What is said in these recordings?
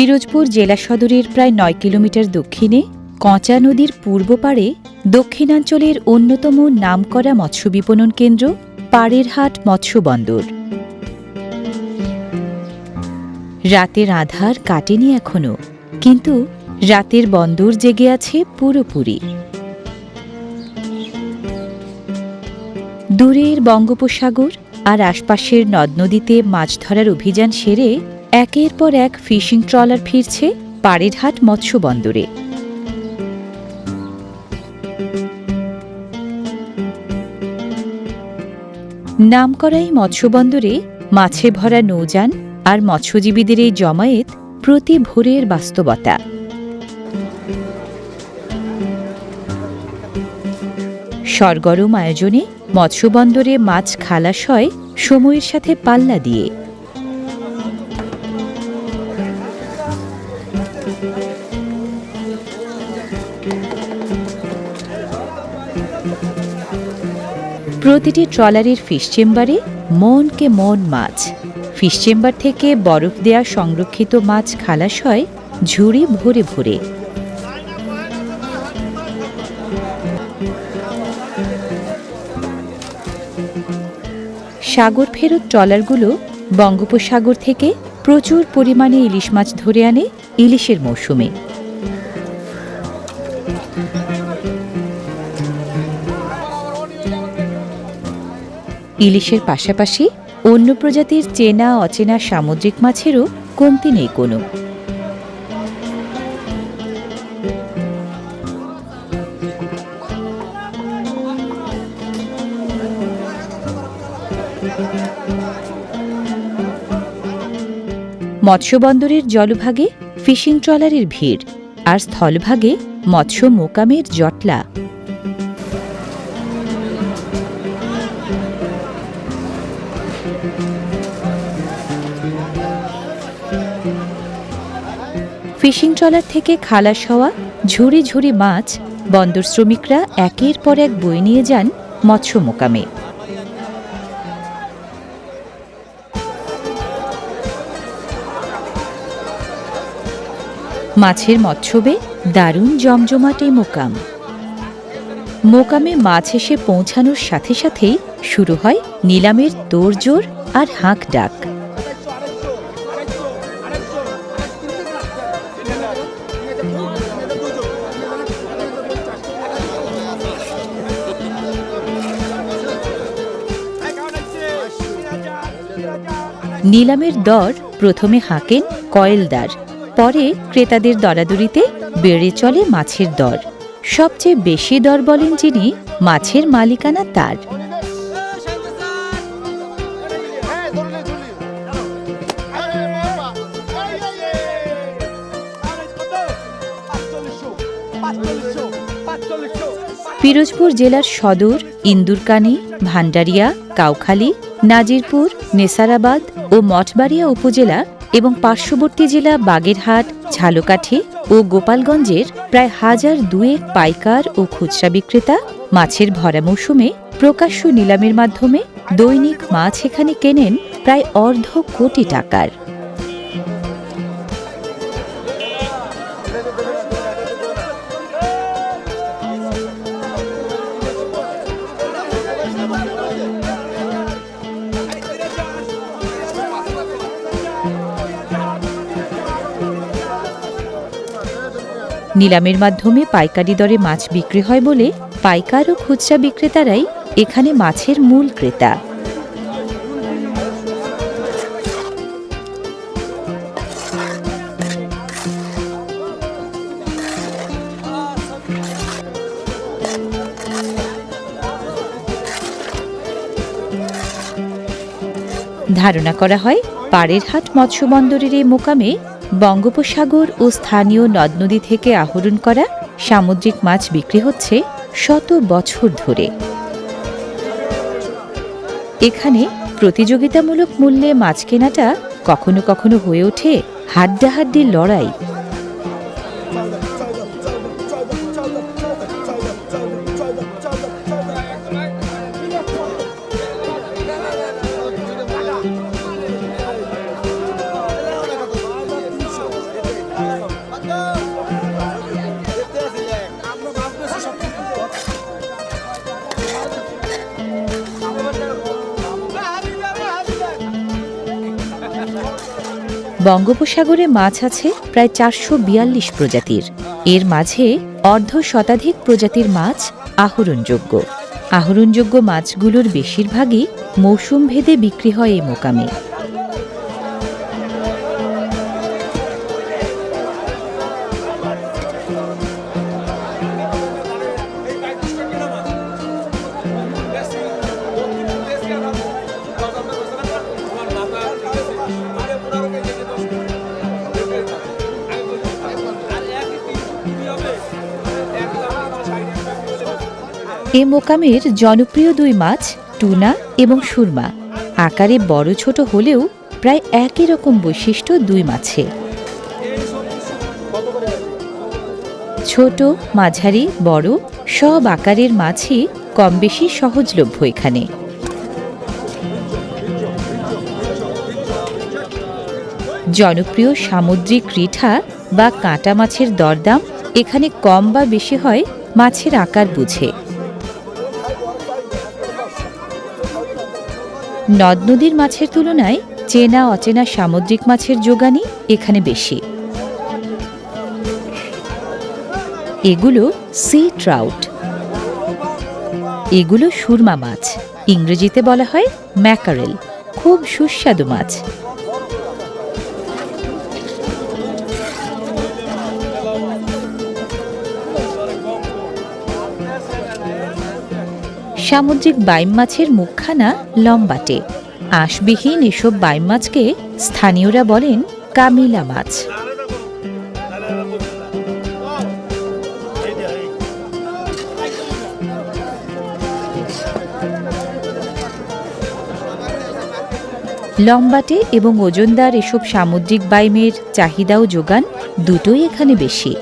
পিরোজপুর জেলা সদরের প্রায় নয় কিলোমিটার দক্ষিণে কঁচা নদীর পূর্ব পাড়ে দক্ষিণাঞ্চলের অন্যতম নামকরা মৎস্য বিপণন কেন্দ্র পাড়েরহাট মৎস্য বন্দর। রাতের আধার কাটেনি এখনও, কিন্তু রাতের বন্দর জেগে আছে পুরোপুরি। দূরের বঙ্গোপসাগর আর আশপাশের নদ নদীতে মাছ ধরার অভিযান সেরে একের পর এক ফিশিং ট্রলার ফিরছে পাড়েরহাট মৎস্য বন্দরে। নামকরাই মৎস্যবন্দরে মাছে ভরা নৌযান আর মৎস্যজীবীদের এই জমায়েত প্রতি ভোরের বাস্তবতা। সরগরম আয়োজনে মৎস্যবন্দরে মাছ খালাস হয় সময়ের সাথে পাল্লা দিয়ে। প্রতিটি ট্রলারের ফিশ চেম্বারে মনকে মন মাছ। ফিশ চেম্বার থেকে বরফ দেয়া সংরক্ষিত মাছ খালাস হয় ঝুড়ি ভরে ভরে। সাগর ফেরত ট্রলারগুলো বঙ্গোপসাগর থেকে প্রচুর পরিমাণে ইলিশ মাছ ধরে আনে ইলিশের মৌসুমে। ইলিশের পাশাপাশি অন্য প্রজাতির চেনা, অচেনা সামুদ্রিক মাছেরও কমতি নেই কোনো। মৎস্যবন্দরের জলভাগে ফিশিং ট্রলারের ভিড়, আর স্থলভাগে মৎস্য মোকামের জটলা। ফিশিং ট্রলার থেকে খালাস হওয়া ঝুড়ি ঝুড়ি মাছ বন্দর শ্রমিকরা একের পর এক বই নিয়ে যান মৎস্য মোকামে। মাছের মৎস্যবে দারুণ জমজমাটে মোকাম। মোকামে মাছ এসে পৌঁছানোর সাথে সাথেই শুরু হয় নিলামের তোড়জোড় আর হাঁক ডাক নিলামের দর প্রথমে হাঁকেন কয়েলদার, পরে ক্রেতাদের দরাদরিতে বেড়ে চলে মাছের দর। সবচেয়ে বেশি দর বলেন যিনি, মাছের মালিকানা তার। পিরোজপুর জেলার সদর, ইন্দুরকানি ভান্ডারিয়া কাউখালী, নাজিরপুর, নেসারাবাদ ও মঠবাড়িয়া উপজেলা এবং পার্শ্ববর্তী জেলা বাগেরহাট, ঝালকাঠি ও গোপালগঞ্জের প্রায় হাজার দুয়েক পাইকার ও খুচরা বিক্রেতা মাছের ভরা মৌসুমে প্রকাশ্য নিলামের মাধ্যমে দৈনিক মাছ এখানে কেনেন প্রায় অর্ধ কোটি টাকার। নিলামের মাধ্যমে পাইকারি দরে মাছ বিক্রি হয় বলে পাইকার ও খুচরা বিক্রেতারাই এখানে মাছের মূল ক্রেতা। ধারণা করা হয়, পাড়েরহাট মৎস্য বন্দরের এই মোকামে বঙ্গোপসাগর ও স্থানীয় নদ নদী থেকে আহরণ করা সামুদ্রিক মাছ বিক্রি হচ্ছে শত বছর ধরে। এখানে প্রতিযোগিতামূলক মূল্যে মাছ কেনাটা কখনো কখনো হয়ে ওঠে হাড্ডাহাড্ডির লড়াই। বঙ্গোপসাগরে মাছ আছে প্রায় চারশো বিয়াল্লিশ প্রজাতির। এর মাঝে অর্ধ শতাধিক প্রজাতির মাছ আহরণযোগ্য। আহরণযোগ্য মাছগুলোর বেশিরভাগই মৌসুম ভেদে বিক্রি হয় এই মোকামে। এ মোকামের জনপ্রিয় দুই মাছ টুনা এবং সুরমা। আকারে বড় ছোট হলেও প্রায় একই রকম বৈশিষ্ট্য দুই মাছে। ছোট, মাঝারি, বড় সব আকারের মাছই কম বেশি সহজলভ্য এখানে। জনপ্রিয় সামুদ্রিক রিঠা বা কাঁটা মাছের দরদাম এখানে কম বা বেশি হয় মাছের আকার বুঝে। নদ নদীর মাছের তুলনায় চেনা অচেনা সামুদ্রিক মাছের যোগানই এখানে বেশি। এগুলো সি ট্রাউট এগুলো সুরমা মাছ, ইংরেজিতে বলা হয় ম্যাকারেল, খুব সুস্বাদু মাছ। সামুদ্রিক বাইম মাছের মুখখানা লম্বাটে। আঁশবিহীন এসব বাইম মাছকে স্থানীয়রা বলেন কামিলা মাছ। লম্বাটে এবং ওজনদার এসব সামুদ্রিক বাইমের চাহিদা ও যোগান দুটোই এখানে বেশি।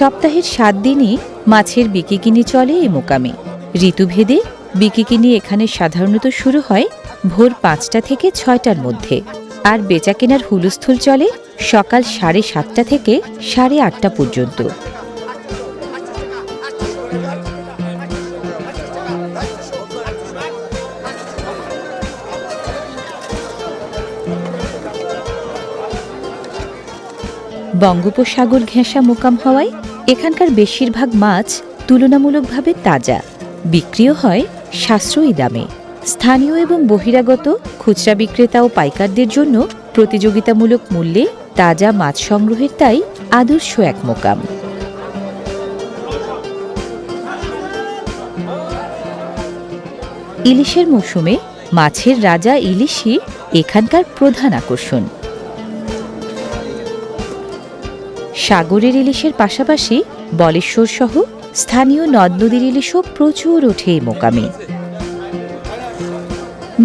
সপ্তাহের সাত দিনই মাছের বিকিকিনি চলে এ মোকামে। ঋতুভেদে বিকিকিনি এখানে সাধারণত শুরু হয় ভোর পাঁচটা থেকে ছয়টার মধ্যে। আর বেচাকেনার হুলস্থুল চলে সকাল সাড়ে সাতটা থেকে সাড়ে আটটা পর্যন্ত। বঙ্গোপসাগর ঘেঁষা মোকাম হওয়ায় এখানকার বেশিরভাগ মাছ তুলনামূলকভাবে তাজা, বিক্রিও হয় সাশ্রয়ী দামে। স্থানীয় এবং বহিরাগত খুচরা বিক্রেতা ও পাইকারদের জন্য প্রতিযোগিতামূলক মূল্যে তাজা মাছ সংগ্রহের তাই আদর্শ এক মোকাম। ইলিশের মৌসুমে মাছের রাজা ইলিশই এখানকার প্রধান আকর্ষণ। সাগরের ইলিশের পাশাপাশি বলেশ্বর সহ স্থানীয় নদ নদীর ইলিশও প্রচুর ওঠে এই মোকামে।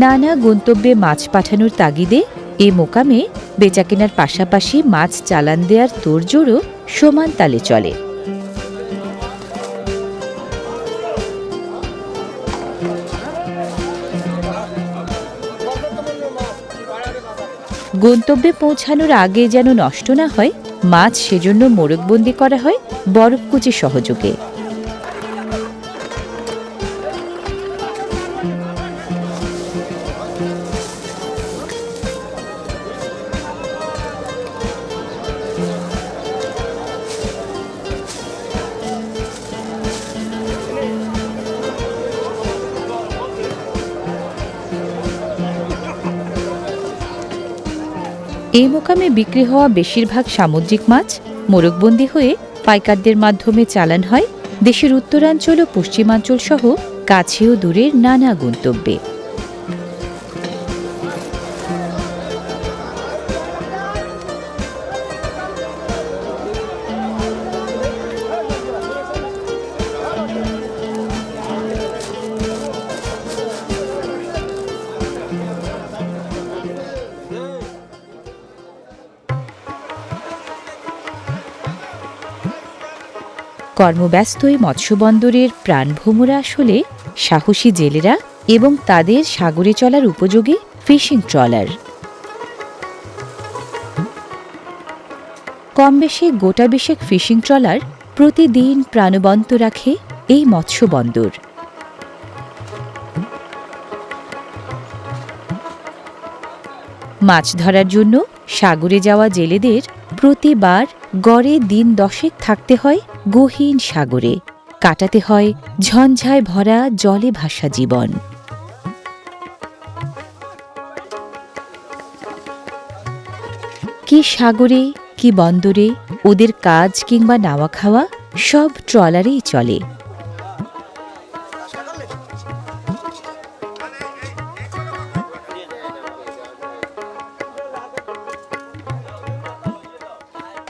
নানা গন্তব্যে মাছ পাঠানোর তাগিদে এ মোকামে বেচাকেনার পাশাপাশি মাছ চালান দেওয়ার তোড়জোড়ও সমান তালে চলে। গন্তব্যে পৌঁছানোর আগে যেন নষ্ট না হয় মাছ সেজন্য মোরগবন্দি করা হয় বরফকুচি সহযোগে। এই মোকামে বিক্রি হওয়া বেশিরভাগ সামুদ্রিক মাছ মোরগবন্দি হয়ে পাইকারদের মাধ্যমে চালান হয় দেশের উত্তরাঞ্চল ও পশ্চিমাঞ্চল সহ কাছে ও দূরের নানা গন্তব্যে। কর্মব্যস্ত এই মৎস্যবন্দরের প্রাণভোমরা আসলে সাহসী জেলেরা এবং তাদের সাগরে চলার উপযোগী ফিশিং ট্রলার। কম বেশি গোটা বিশেক ফিশিং ট্রলার প্রতিদিন প্রাণবন্ত রাখে এই মৎস্য বন্দর মাছ ধরার জন্য সাগরে যাওয়া জেলেদের প্রতিবার গড়ে দিন দশেক থাকতে হয় গহীন সাগরে, কাটাতে হয় ঝঞ্ঝায় ভরা জলে ভাসা জীবন। কি সাগরে, কি বন্দরে, ওদের কাজ কিংবা নাওয়া খাওয়া সব ট্রলারেই চলে।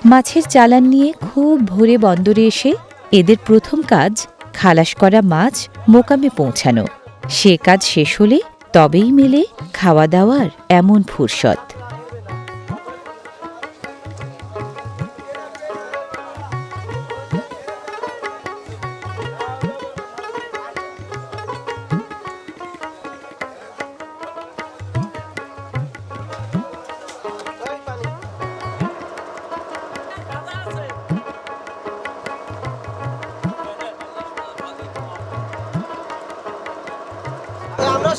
মাছের চালান নিয়ে খুব ভোরে বন্দরে এসে এদের প্রথম কাজ খালাস করা মাছ মোকামে পৌঁছানো। সে কাজ শেষ হলে তবেই মেলে খাওয়া দাওয়ার এমন ফুরসত।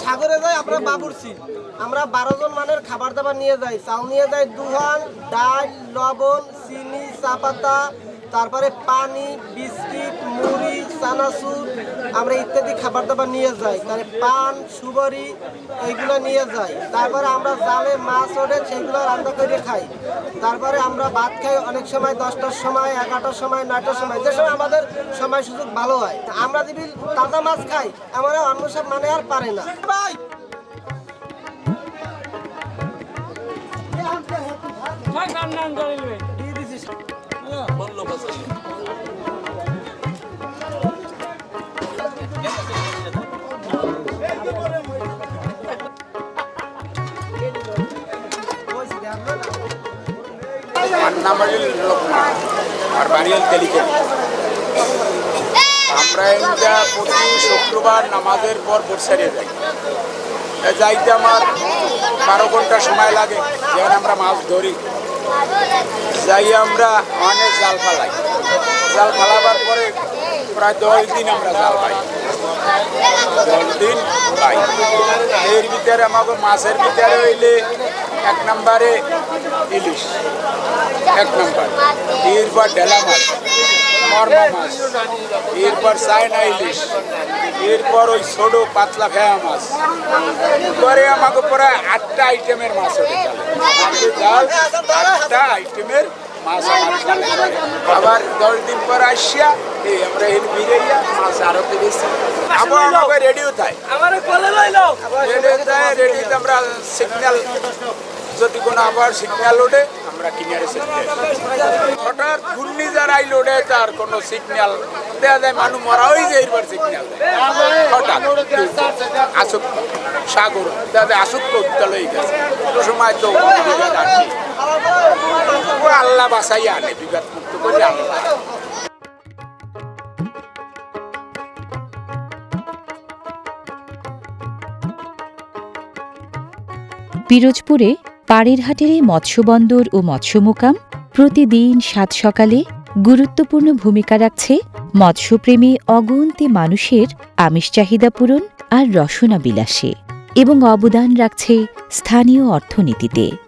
সাগরে যাই আমরা বাবুরছি আমরা বারো জন মানের খাবার দাবার নিয়ে যাই। চাল নিয়ে যাই, দুহান ডাল লবণ, চিনি, চা পাতা, তারপরে পানি, বিস্কিট, মুড়ি, চানাচুর আমরা ইত্যাদি খাবার দাবার নিয়ে যাই তারপরে পান সুবরি এইগুলো নিয়ে যাই। তারপরে আমরা জালে মাছ ওঠে সেইগুলো রান্না করে খাই। তারপরে আমরা ভাত খাই অনেক সময় দশটার সময় এগারোটার সময় নয়টার সময় যে সময় আমাদের সময় সুযোগ ভালো হয়। আমরা যদি তাজা মাছ খাই আমরা অন্য সব মানে আর পারে না। ভাই! দিয়ে দিছিস। বলছি, আমার প্রতি শুক্রবার নামাজের পর বর্ষারে যাই। যাইতে আমার বারো ঘণ্টা সময় লাগে যেখানে আমরা মাছ ধরি। যাই আমরা অনেক জাল ফালাই। জাল ফালাবার পরে প্রায় দশ দিন আমরা জাল পাই। দশ দিন পাই। এর ভিতরে আমাকে মাছের ভিতরে হইলে এক নম্বরে ইলিশ। এক নম্বর। এরপর ডেলা মাছ মর্মা মাছ এরপর চায়না ইলিশ এরপর ওই ছোট পাতলা ফেয়া মাছ। পরে আমাকে প্রায় আটটা আইটেমের মাছ ওঠে আটটা আইটেমের মাছ। আবার দশ দিন পর আসিয়া এই আমরা এর বিরিয়া মাছ আরও বেশি। আবার আমাকে রেডিও থাকে রেডিও রেডিওতে আমরা সিগন্যাল যদি কোনো আবার সিগন্যাল ওঠে আমরা কিনারে হঠাৎ ঘূর্ণিঝড় আইল তার কোনো সিগন্যাল দেয়া যায় মানুষ মরা হয়ে যায় সিগন্যাল হঠাৎ। আসুক, সাগর দাদা আসুক উত্তাল গেছে। তো সময় তো আল্লাহ বাসাই আনে মুক্ত করে আল্লাহ। পিরোজপুরে পাড়েরহাটের এই মৎস্যবন্দর ও মৎস্য মোকাম প্রতিদিন সাত সকালে গুরুত্বপূর্ণ ভূমিকা রাখছে মৎস্যপ্রেমী অগন্তি মানুষের আমিষ চাহিদা পূরণ আর রসনা বিলাসে এবং অবদান রাখছে স্থানীয় অর্থনীতিতে।